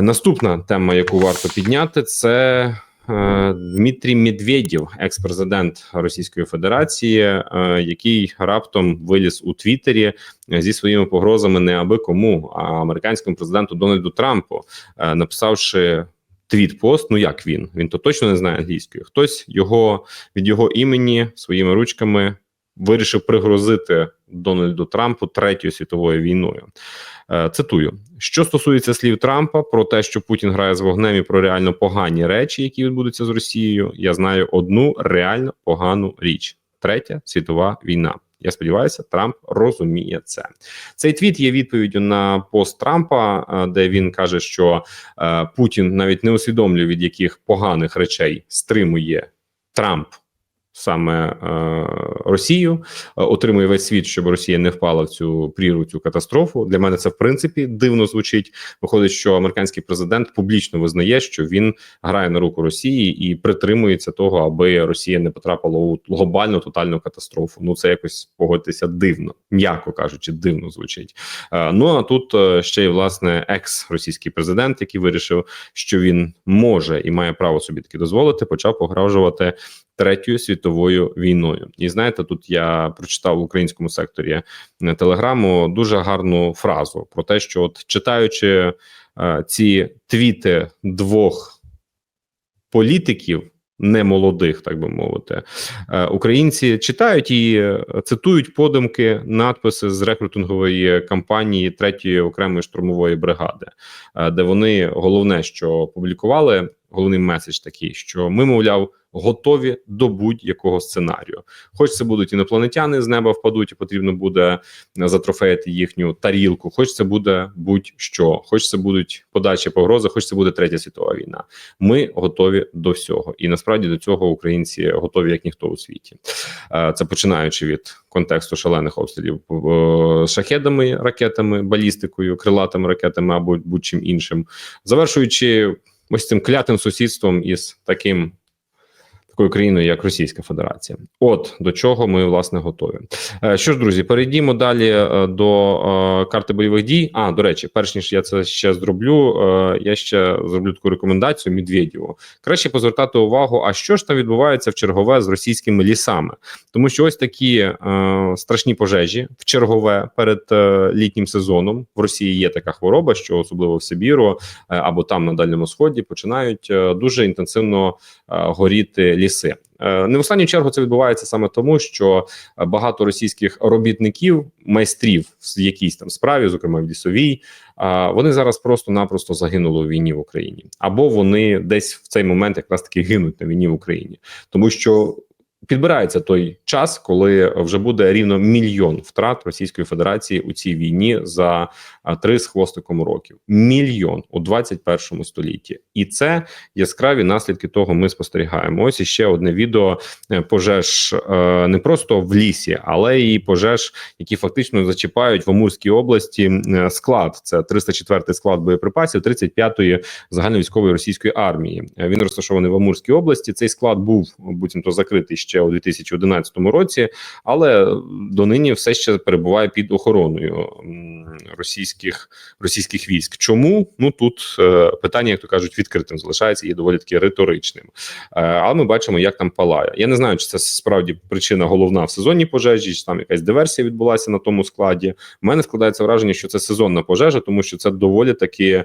Наступна тема, яку варто підняти, це е, Дмитрій Медведєв, екс-президент Російської Федерації, е, який раптом виліз у Твіттері е, зі своїми погрозами не аби кому, а американському президенту Дональду Трампу, написавши. Твіт-пост, ну як він? Він то точно не знає англійської. Хтось його від його імені своїми ручками вирішив пригрозити Дональду Трампу третьою світовою війною. Е, цитую: що стосується слів Трампа про те, що Путін грає з вогнем і про реально погані речі, які відбудуться з Росією, я знаю одну реально погану річ: третя світова війна. Я сподіваюся, Трамп розуміє це. Цей твіт є відповіддю на пост Трампа, е, де він каже, що е, Путін навіть не усвідомлює, від яких поганих речей стримує Трамп саме е, Росію, е, отримує весь світ, щоб Росія не впала в цю прірву, цю катастрофу. Для мене це в принципі дивно звучить. Виходить, що американський президент публічно визнає, що він грає на руку Росії і притримується того, аби Росія не потрапила у глобальну тотальну катастрофу. Ну це якось погодьтеся дивно, м'яко кажучи, дивно звучить. Е, ну а тут ще й власне екс російський президент, який вирішив, що він може і має право собі таки дозволити, почав погрожувати третьою світовою війною. І знаєте, тут я прочитав в українському секторі е, телеграму дуже гарну фразу про те, що от читаючи е, ці твіти двох політиків. Не молодих, так би мовити, е, українці читають і е, цитують подумки надписи з рекрутингової кампанії третьої окремої штурмової бригади, де вони головне, що публікували, головний меседж такий, що ми, мовляв, готові до будь-якого сценарію. Хоч це будуть інопланетяни з неба впадуть, і потрібно буде затрофеїти їхню тарілку. Хоч це буде будь-що, хоч це будуть подальші погрози, хоч це буде третя світова війна. Ми готові до всього, і насправді до цього українці готові як ніхто у світі. Е, це починаючи від контексту шалених обстрілів е, шахедами, ракетами, балістикою, крилатими ракетами або будь-чим іншим, завершуючи ось цим клятим сусідством із таким такою країною, як Російська Федерація. От до чого ми власне готові. Е, що ж, друзі, перейдімо далі е, до е, карти бойових дій. А до речі, перш ніж я це ще зроблю, я ще зроблю таку рекомендацію Медведєву. Краще позвертати увагу, а що ж там відбувається в чергове з російськими лісами, тому що ось такі страшні пожежі в чергове перед літнім сезоном в Росії є така хвороба, що особливо в Сибіру або там на дальньому сході починають дуже інтенсивно горіти ліси. Е, Не в останню чергу це відбувається саме тому, що багато російських робітників, майстрів в якійсь там справі, зокрема в лісовій, а, вони зараз просто-напросто загинули у війні в Україні, або вони десь в цей момент якраз таки гинуть на війні в Україні, тому що. Підбирається той час, коли вже буде рівно мільйон втрат Російської Федерації у цій війні за три з хвостиком років. Мільйон у 21 столітті, і це яскраві наслідки того. Ми спостерігаємо. Ось іще одне відео е, пожеж е, не просто в лісі, але і пожеж, які фактично зачіпають в Амурській області е, склад. Це 304-й склад боєприпасів 35-ї загальновійськової російської армії. Він розташований в Амурській області. Цей склад був буцімто закритий ще у 2011 році, але донині все ще перебуває під охороною російських російських військ. Чому ну тут е, питання, як то кажуть, відкритим залишається і доволі таки риторичним. Е, але ми бачимо, як там палає. Я не знаю, чи це справді причина головна в сезонній пожежі, чи там якась диверсія відбулася на тому складі. У мене складається враження, що це сезонна пожежа, тому що це доволі таки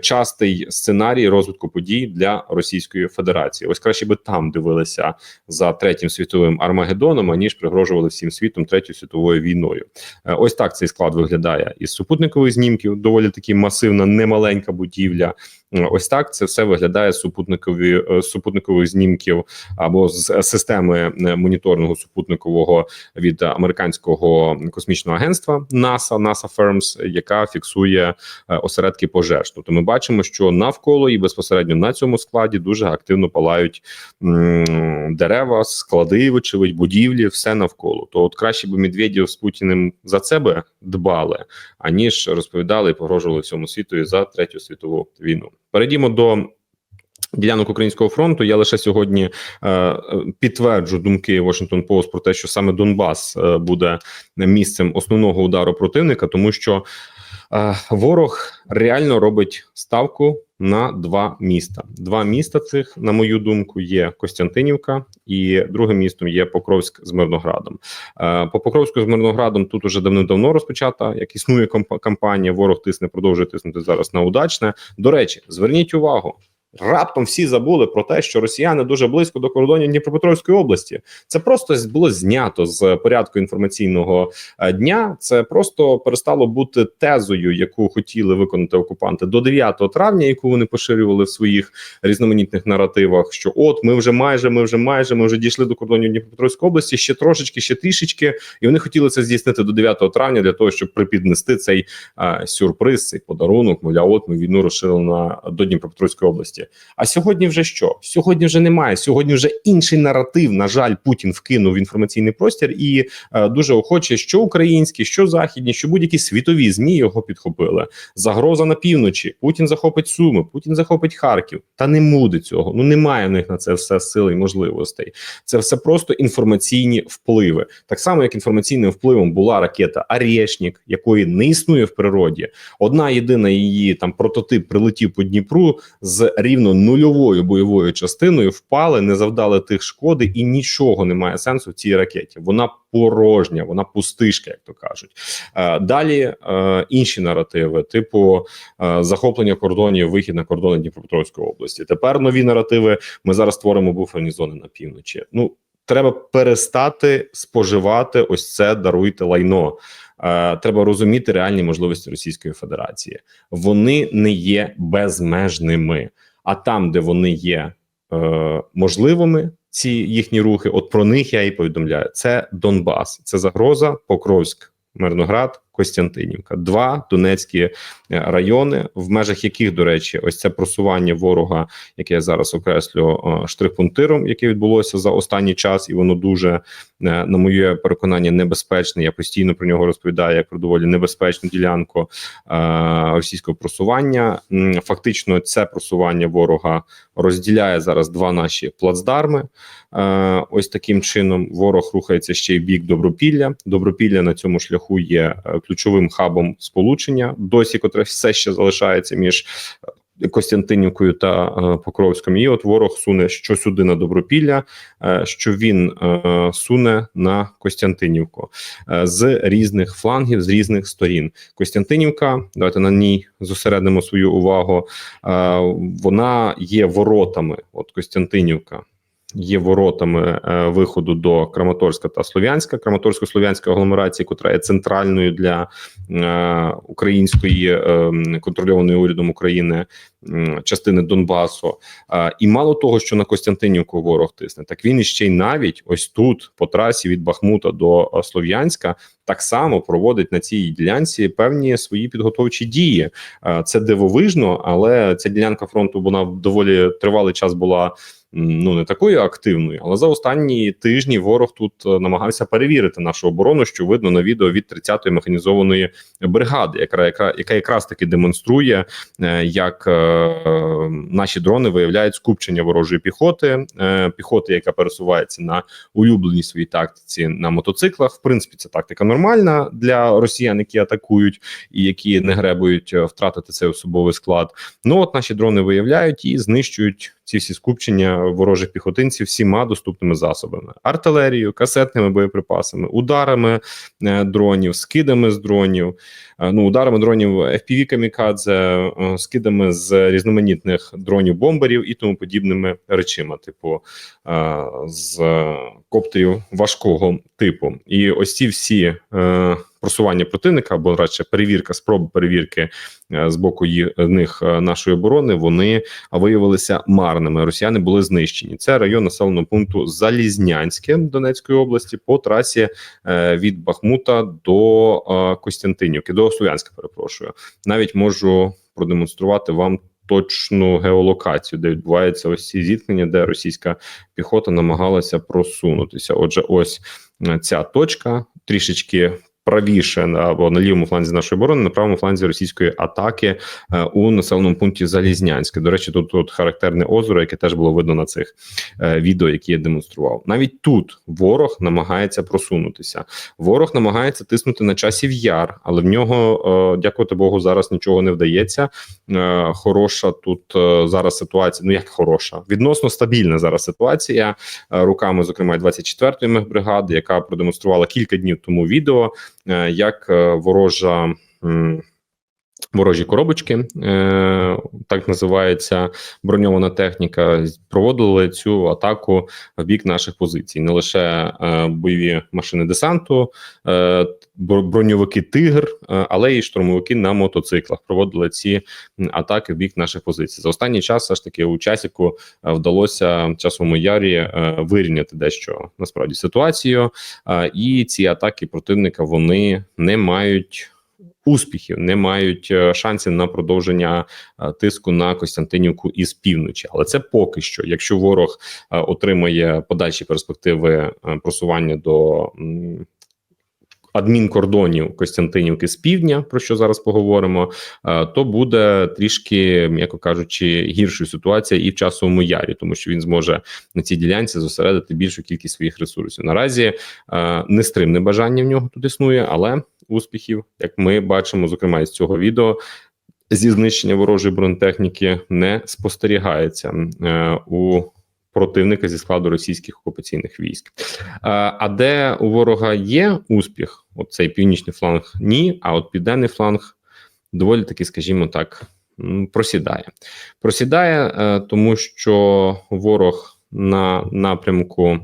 частий сценарій розвитку подій для Російської Федерації. Ось краще би там дивилися за третім світовим армагеддоном, аніж пригрожували всім світом третьою світовою війною. Е, Ось так цей склад виглядає із супутникових знімків. Доволі таки масивна, немаленька будівля. Ось так це все виглядає супутникові е, супутникових знімків або з е, системи е, моніторингу супутникового від американського космічного агентства NASA, NASA Firms, яка фіксує осередки пожеж. Тобто, ми бачимо, що навколо і безпосередньо на цьому складі дуже активно палають дерева, склади, вочевидь, будівлі, все навколо. То от краще би Медведєв з Путіним за це би дбали, аніж розповідали і погрожували всьому світу за третю світову війну. Перейдімо до. Ділянок українського фронту я лише сьогодні е, підтверджу думки Washington Post про те, що саме Донбас е, буде місцем основного удару противника, тому що Ворог реально робить ставку на два міста. Два міста цих, на мою думку, є Костянтинівка, і другим містом є Покровськ з Мирноградом. Е, По Покровську з Мирноградом тут уже давно розпочата, як існує кампанія. Ворог тисне, продовжує тиснути зараз на удачне. До речі, зверніть увагу. Раптом всі забули про те, що росіяни дуже близько до кордонів Дніпропетровської області. Це просто було знято з порядку інформаційного е, дня. Це просто перестало бути тезою, яку хотіли виконати окупанти до 9 травня, яку вони поширювали в своїх різноманітних наративах. Що от ми вже майже, ми вже майже, ми вже дійшли до кордонів Дніпропетровської області. Ще трошечки, ще трішечки, і вони хотіли це здійснити до 9 травня для того, щоб припіднести цей е, сюрприз, цей подарунок. Мовляв, от ми війну розширили на до Дніпропетровської області. А сьогодні вже що? Сьогодні вже немає. Сьогодні вже інший наратив. На жаль, Путін вкинув в інформаційний простір і е, дуже охоче, що українські, що західні, що будь-які світові змі його підхопили. Загроза на півночі. Путін захопить Суми, Путін захопить Харків. Та не буде цього. Ну немає в них на це все сили і можливостей. Це все просто інформаційні впливи. Так само, як інформаційним впливом була ракета Арєшнік, якої не існує в природі. Одна єдина її там прототип прилетів по Дніпру з рівно нульовою бойовою частиною, впали, не завдали тих шкоди, і нічого немає сенсу в цій ракеті. Вона порожня, вона пустишка, як то кажуть. Е, далі е, інші наративи, типу е, захоплення кордонів, вихід на кордони Дніпропетровської області. Тепер нові наративи. Ми зараз створимо буферні зони на півночі. Ну треба перестати споживати ось це даруйте лайно. Треба розуміти реальні можливості Російської Федерації. Вони не є безмежними. А там, де вони є е, можливими, ці їхні рухи, от про них я і повідомляю. Це Донбас, це загроза, Покровськ, Мирноград, Костянтинівка, два Донецькі е, райони, в межах яких, до речі, ось це просування ворога, яке я зараз окреслю е, штрих-пунктиром, яке відбулося за останній час, і воно дуже, е, на моє переконання, небезпечне. Я постійно про нього розповідаю як про доволі небезпечну ділянку російського просування. Фактично, це просування ворога розділяє зараз два наші плацдарми. Ось таким чином ворог рухається ще й в бік Добропілля. Добропілля на цьому шляху є ключовим хабом сполучення, досі котре все ще залишається між е, Костянтинівкою та е, Покровськом. І от ворог суне що сюди на Добропілля, е, що він е, суне на Костянтинівку е, з різних флангів, з різних сторін. Костянтинівка, давайте на ній зосередимо свою увагу. Е, вона є воротами. От Костянтинівка є воротами е, виходу до Краматорська та Слов'янська, Краматорсько-Слов'янська агломерація, котра є центральною для е, української е, контрольованої урядом України частини Донбасу. І мало того, що на Костянтинівку ворог тисне, так він іще й навіть ось тут, по трасі від Бахмута до Слов'янська, так само проводить на цій ділянці певні свої підготовчі дії. Це дивовижно, але ця ділянка фронту вона доволі тривалий час була ну не такою активною. Але за останні тижні ворог тут е, намагався перевірити нашу оборону, що видно на відео від 30-ї механізованої бригади, яка яка, яка якраз таки демонструє, е, як е, наші дрони виявляють скупчення ворожої піхоти, е, піхоти, яка пересувається на улюбленій своїй тактиці на мотоциклах. В принципі, це тактика нормальна для росіян, які атакують і які не гребують е, втратити цей особовий склад. Ну от наші дрони виявляють і знищують ці всі скупчення ворожих піхотинців всіма доступними засобами: артилерією, касетними боєприпасами, ударами е, дронів, скидами з дронів. Е, ну, ударами дронів fpv камікадзе, е, скидами з різноманітних дронів бомберів і тому подібними речима, типу з коптерів важкого типу. І ось ці всі просування противника, або радше перевірка, спроби перевірки е, з боку них е, нашої оборони, вони виявилися марними. Росіяни були знищені. Це район населеного пункту Залізнянське Донецької області по трасі е, від Бахмута до Костянтинівки, до Слов'янська. Перепрошую, навіть можу продемонструвати вам. Точну геолокацію, де відбуваються ось ці зіткнення, де російська піхота намагалася просунутися. Отже, ось ця точка трішечки правіше або на лівому фланзі нашої оборони, на правому фланзі російської атаки е, у населеному пункті Залізнянське. До речі, тут, тут характерне озеро, яке теж було видно на цих е, відео, які я демонстрував. Навіть тут ворог намагається просунутися. Ворог намагається тиснути на часів яр, але в нього, е, дякувати Богу, зараз нічого не вдається. Хороша тут зараз ситуація. Ну як хороша, відносно стабільна зараз ситуація руками, зокрема, 24-ї мехбригади, яка продемонструвала кілька днів тому відео, як е, ворожа. Ворожі коробочки, е, так називається броньована техніка, проводили цю атаку в бік наших позицій. Не лише е, бойові машини десанту, е, броньовики Тигр, але й штурмовики на мотоциклах проводили ці атаки в бік наших позицій. За останній час все ж таки у часіку вдалося часовому ярі вирівняти дещо насправді ситуацію. І ці атаки противника вони не мають. Успіхів не мають е, шансів на продовження е, тиску на Костянтинівку із півночі, але це поки що. Якщо ворог е, отримає подальші перспективи просування до адмінкордонів Костянтинівки з півдня, про що зараз поговоримо, е, то буде трішки, м'яко кажучи, гіршою ситуація і в часовому ярі, тому що він зможе на цій ділянці зосередити більшу кількість своїх ресурсів. Наразі е, нестримне бажання в нього тут існує, але успіхів, як ми бачимо, зокрема із цього відео. Зі знищення ворожої бронетехніки не спостерігається е, у противника зі складу російських окупаційних військ. Е, а де у ворога є успіх, от цей північний фланг ні, а от південний фланг доволі таки, скажімо так, просідає. Просідає, е, тому що ворог на напрямку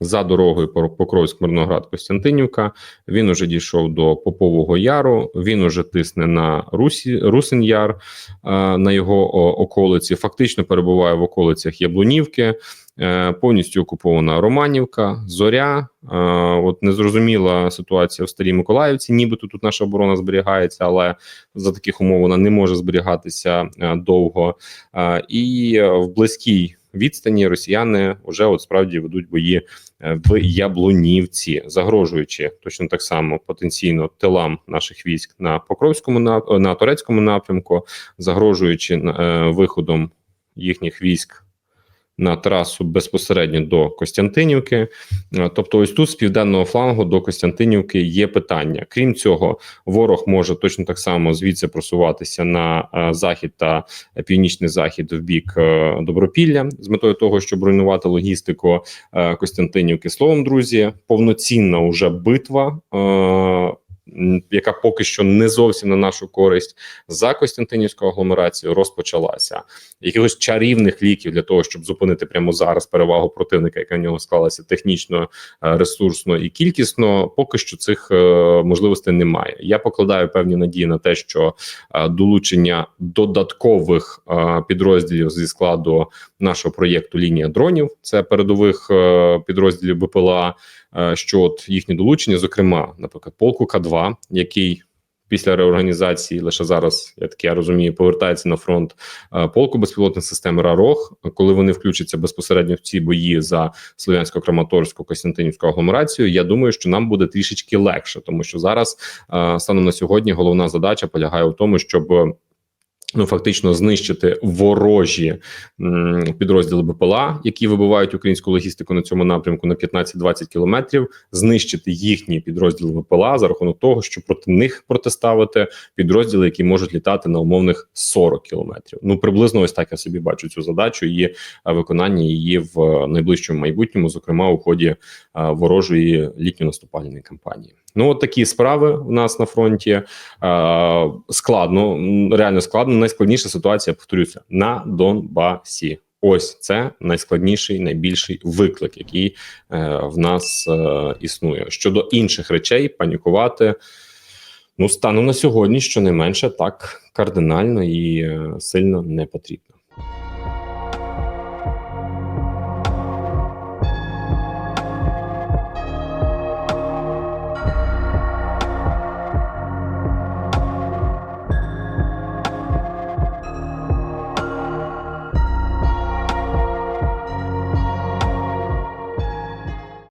за дорогою Покровськ, Мирноград, Костянтинівка. Він уже дійшов до Попового Яру. Він уже тисне на Русі, Русин Яр е, на його околиці. Фактично перебуває в околицях Яблунівки. Е, повністю окупована Романівка, Зоря. Е, от незрозуміла ситуація в Старій Миколаївці. Нібито тут наша оборона зберігається, але за таких умов вона не може зберігатися довго. І в близькій відстані росіяни вже от справді ведуть бої е, в Яблунівці, загрожуючи точно так само потенційно тилам наших військ на Покровському на, на турецькому напрямку, загрожуючи е, виходом їхніх військ на трасу безпосередньо до Костянтинівки. Е, Тобто, ось тут з південного флангу до Костянтинівки є питання. Крім цього, ворог може точно так само звідси просуватися на е, захід та північний захід в бік е, Добропілля з метою того, щоб руйнувати логістику Костянтинівки. Словом, друзі, повноцінна уже битва. Яка поки що не зовсім на нашу користь за Костянтинівську агломерацію розпочалася. Якихось чарівних ліків для того, щоб зупинити прямо зараз перевагу противника, яка в нього склалася технічно, е, ресурсно і кількісно. Поки що цих е, можливостей немає. Я покладаю певні надії на те, що е, долучення додаткових підрозділів зі складу нашого проєкту лінія дронів це передових підрозділів БПЛА. Е, Що от їхнє долучення, зокрема, наприклад, полку К2, який після реорганізації лише зараз, я таке розумію, повертається на фронт е, полку безпілотних систем РАРОГ, коли вони включаться безпосередньо в ці бої за Слов'янсько-Краматорську Костянтинівську агломерацію. Я думаю, що нам буде трішечки легше, тому що зараз е, станом на сьогодні головна задача полягає в тому, щоб Ну, фактично знищити ворожі підрозділи БПЛА, які вибивають українську логістику на цьому напрямку на 15-20 кілометрів, знищити їхні підрозділи ВПЛА за рахунок того, що проти них протиставити підрозділи, які можуть літати на умовних 40 кілометрів. Ну приблизно ось так я собі бачу цю задачу і е, виконання її в е, найближчому майбутньому, зокрема у ході е, ворожої літньо-наступальної кампанії. Ну, от такі справи у нас на фронті е, складно, реально складно. Найскладніша ситуація, повторюся, на Донбасі. Ось це найскладніший, найбільший виклик, який е, в нас е, існує. Щодо інших речей, панікувати ну станом на сьогодні, щонайменше так кардинально і е, сильно не потрібно.